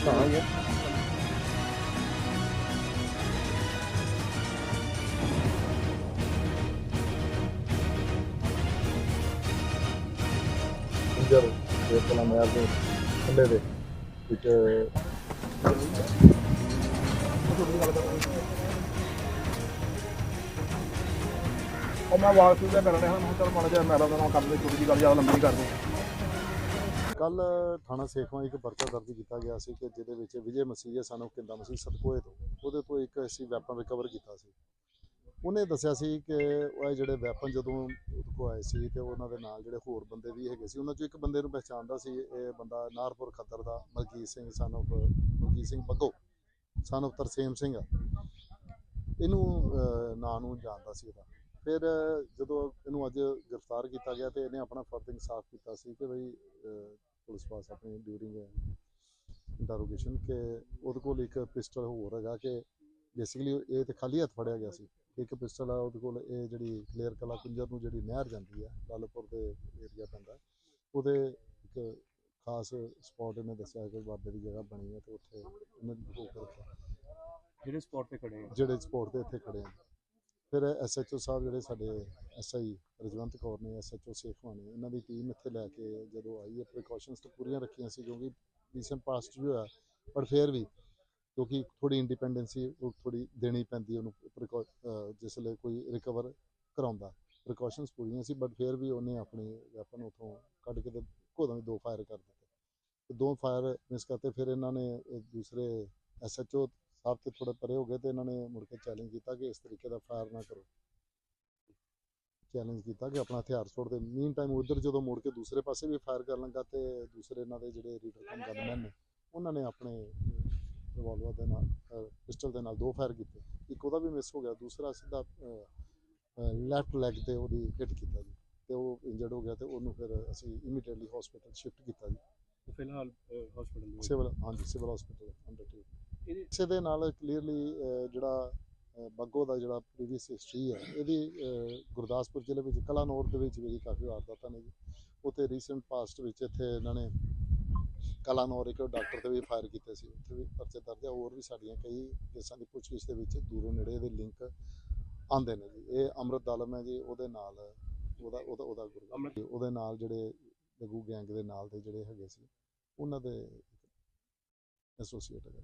ਜਾਓ ਨਹੀਂ ਇੰਜਰ ਇਹ ਕੋਲ ਮੈਂ ਦੇ ਥੱਲੇ ਦੇ ਵਿੱਚ ਉਹ ਮੈਂ ਵਾਲਸੂ ਦਾ ਕਰਨ ਰਿਹਾ ਹੁਣ ਚਲ ਮਾੜਾ ਜਿਹਾ ਮੈਲਾ ਦਾ ਨਾਮ ਕਰਦੇ ਛੋਟੀ ਜਿਹੀ ਗੱਲ ਜ਼ਿਆਦਾ ਲੰਬੀ ਕਰਦੇ ਕੱਲ ਥਾਣਾ ਸੇਖਵਾਂ ਇੱਕ ਪਰਚਾ ਦਰਜ ਕੀਤਾ ਗਿਆ ਸੀ ਕਿ ਜਿਹਦੇ ਵਿੱਚ ਵਿਜੇ ਮਸੀਹ ਸਾਨੂੰ ਕਿੰਦਾ ਮਸੀਹ ਸਤਕੋਏ ਤੋਂ। ਉਹਦੇ ਤੋਂ ਇੱਕ ਅਸੀਂ ਵੈਪਨ ਰਿਕਵਰ ਕੀਤਾ ਸੀ। ਉਹਨੇ ਦੱਸਿਆ ਸੀ ਕਿ ਉਹ ਇਹ ਜਿਹੜੇ ਵੈਪਨ ਜਦੋਂ ਉਹਦੇ ਕੋਲ ਆਏ ਸੀ ਤੇ ਉਹਨਾਂ ਦੇ ਨਾਲ ਜਿਹੜੇ ਹੋਰ ਬੰਦੇ ਵੀ ਹੈਗੇ ਸੀ, ਉਹਨਾਂ ਚੋਂ ਇੱਕ ਬੰਦੇ ਨੂੰ ਪਹਿਚਾਣਦਾ ਸੀ, ਇਹ ਬੰਦਾ ਨਾਰਪੁਰ ਖੱਦਰ ਦਾ ਮਲਕੀਤ ਸਿੰਘ ਸਨ of Malkit Singh Baggo son of Tarsem Singh ਇਹਨੂੰ ਨਾਂ ਨੂੰ ਜਾਣਦਾ ਸੀ ਉਹਦਾ। ਫਿਰ ਜਦੋਂ ਇਹਨੂੰ ਅੱਜ ਗ੍ਰਿਫਤਾਰ ਕੀਤਾ ਗਿਆ ਤੇ ਇਹਨੇ ਆਪਣਾ ਫਰਜ਼ ਇਨਸਾਫ ਕੀਤਾ ਸੀ ਕਿ ਬਈ ਅਹ, ਪੁਲਿਸ ਪਾਸ ਆਪਣੀ ਡਿਊਰਿੰਗ ਇੰਟਰੋਗੇਸ਼ਨ ਕਿ ਉਹਦੇ ਕੋਲ ਇੱਕ ਪਿਸਟਲ ਹੋਰ ਹੈਗਾ ਕਿ ਬੇਸਿਕਲੀ ਇਹ ਤੇ ਖਾਲੀ ਹੱਥ ਫੜਿਆ ਗਿਆ ਸੀ। ਇੱਕ ਪਿਸਟਲ ਆ ਉਹਦੇ ਕੋਲ ਇਹ ਜਿਹੜੀ ਕਲੀਅਰ ਕਲਾ ਕੁੰਜਰ ਨੂੰ ਜਿਹੜੀ ਨਹਿਰ ਜਾਂਦੀ ਹੈ ਲਾਲਪੁਰ ਦੇ ਏਰੀਆ ਪੈਂਦਾ ਉਹਦੇ ਇੱਕ ਖਾਸ ਸਪੌਟ ਇਹਨੇ ਦੱਸਿਆ ਕਿ ਬਾਬੇ ਦੀ ਜਗ੍ਹਾ ਬਣੀ ਹੈ ਤੇ ਉੱਥੇ ਇਹਨੇ ਰੱਖਿਆ। ਜਿਹੜੇ ਸਪੌਟ ਤੇ ਖੜੇ ਆ? ਜਿਹੜੇ ਸਪੋਰਟ ਦੇ ਇੱਥੇ ਖੜੇ ਆ। ਫਿਰ ਐਸਐਚਓ ਸਾਹਿਬ ਜਿਹੜੇ ਸਾਡੇ ਐਸਆਈ ਰਜਵੰਤ ਕੌਰ ਨੇ ਐਸਐਚਓ ਸੇਖਵਾਂ ਨੇ, ਇਹਨਾਂ ਦੀ ਟੀਮ ਇੱਥੇ ਲੈ ਕੇ ਜਦੋਂ ਆਈ ਹੈ ਪ੍ਰੀਕਾਸ਼ਨਸ ਤਾਂ ਪੂਰੀਆਂ ਰੱਖੀਆਂ ਸੀ ਕਿਉਂਕਿ ਰੀਸੈਂਟ ਪਾਸਟ ਵੀ ਹੋਇਆ, ਪਰ ਫਿਰ ਵੀ ਕਿਉਂਕਿ ਥੋੜੀ ਇੰਡੀਪੈਂਡੈਂਸੀ ਉਹ ਥੋੜੀ ਦੇਣੀ ਪੈਂਦੀ ਉਹਨੂੰ precau- ਜਿਸ ਲਈ ਕੋਈ ਰਿਕਵਰ ਕਰਾਉਂਦਾ ਪ੍ਰੀਕਾਸ਼ਨਸ ਪੂਰੀਆਂ ਸੀ ਬਟ ਫਿਰ ਵੀ ਉਹਨੇ ਆਪਣੇ ਵੈਪਨ ਉਥੋਂ ਕੱਢ ਕੇ ਤੇ ਕੋਦਾਂ ਵੀ ਦੋ ਫਾਇਰ ਕਰ ਦਿੱਤੇ। ਦੋ ਫਾਇਰ ਮਿਸ ਕਰਤੇ, ਫਿਰ ਇਹਨਾਂ ਨੇ, ਇਹ ਦੂਸਰੇ ਐਸਐਚਓ ਸਾਹਿਬ ਤੇ ਥੋੜੇ ਪਰੇ ਹੋ ਗਏ ਤੇ ਇਹਨਾਂ ਨੇ ਮੁੜ ਕੇ ਚੈਲੰਜ ਕੀਤਾ ਕਿ ਇਸ ਤਰੀਕੇ ਦਾ ਫਾਇਰ ਨਾ ਕਰੋ। ਚੈਲੰਜ ਕੀਤਾ ਕਿ ਆਪਣਾ ਹਥਿਆਰ ਛੋੜ ਦੇ। ਮੀਨ ਟਾਈਮ ਉਧਰ ਜਦੋਂ ਮੁੜ ਕੇ ਦੂਸਰੇ ਪਾਸੇ ਵੀ ਫਾਇਰ ਕਰਨ ਲੱਗਾ ਤੇ ਦੂਸਰੇ ਇਹਨਾਂ ਦੇ ਜਿਹੜੇ ਰੀਡਰ ਕਮ ਗਨਮੈਨ ਨੇ ਉਹਨਾਂ ਨੇ ਆਪਣੇ ਰਿਵਾਲਵਰ ਦੇ ਨਾਲ ਪਿਸਟਲ ਦੇ ਨਾਲ ਦੋ ਫਾਇਰ ਕੀਤੇ। ਇੱਕ ਉਹਦਾ ਵੀ ਮਿਸ ਹੋ ਗਿਆ ਦੂਸਰਾ ਸਿੱਧਾ ਲੈਫਟ ਲੈਗ ਤੇ ਉਹਦੀ ਹਿੱਟ ਕੀਤਾ ਜੀ। ਤੇ ਉਹ ਇੰਜਰਡ ਹੋ ਗਿਆ ਤੇ ਉਹਨੂੰ ਫਿਰ ਅਸੀਂ ਇਮੀਡੀਏਟਲੀ ਹਸਪੀਟਲ ਸ਼ਿਫਟ ਕੀਤਾ ਜੀ। ਫਿਲਹਾਲ ਹਸਪੀਟਲ ਸਿਵਲ ਹਾਂਜੀ ਸਿਵਲ ਹਸਪੀਟਲ ਅੰਡਰ ਟ੍ਰੀਟਮੈਂਟ ਇਸੇ ਦੇ ਨਾਲ ਕਲੀਅਰਲੀ ਜਿਹੜਾ ਬੱਗੋ ਦਾ ਜਿਹੜਾ ਪ੍ਰੀਵੀਅਸ ਹਿਸਟਰੀ ਹੈ ਇਹਦੀ ਗੁਰਦਾਸਪੁਰ ਜ਼ਿਲ੍ਹੇ ਵਿੱਚ ਕਲਾਨੌਰ ਦੇ ਵਿੱਚ ਵੀ ਕਾਫੀ ਵਾਰਦਾਤਾਂ ਨੇ ਜੀ। ਉੱਥੇ ਰੀਸੈਂਟ ਪਾਸਟ ਵਿੱਚ ਇੱਥੇ ਇਹਨਾਂ ਨੇ ਕਲਾਨੌਰ ਇੱਕ ਡਾਕਟਰ ਤੇ ਵੀ ਫਾਇਰ ਕੀਤੇ ਸੀ ਉੱਥੇ ਵੀ ਪਰਚੇ ਦਰਜ ਆ ਹੋਰ ਵੀ ਸਾਡੀਆਂ ਕਈ ਕੇਸਾਂ ਦੀ ਪੁੱਛਗਿੱਛ ਦੇ ਵਿੱਚ ਦੂਰੋਂ ਨੇੜੇ ਦੇ ਲਿੰਕ ਆਉਂਦੇ ਨੇ ਜੀ। ਇਹ ਅੰਮ੍ਰਿਤ ਦਾਲਮ ਹੈ ਜੀ ਉਹਦੇ ਨਾਲ ਉਹਦਾ ਉਹਦਾ ਉਹਦਾ ਗੁਰੂ ਉਹਦੇ ਨਾਲ ਜਿਹੜੇ ਲਘੂ ਗੈਂਗ ਦੇ ਨਾਲ ਦੇ ਜਿਹੜੇ ਹੈਗੇ ਸੀ ਉਹਨਾਂ ਦੇ ਐਸੋਸੀਏਟ ਹੈਗੇ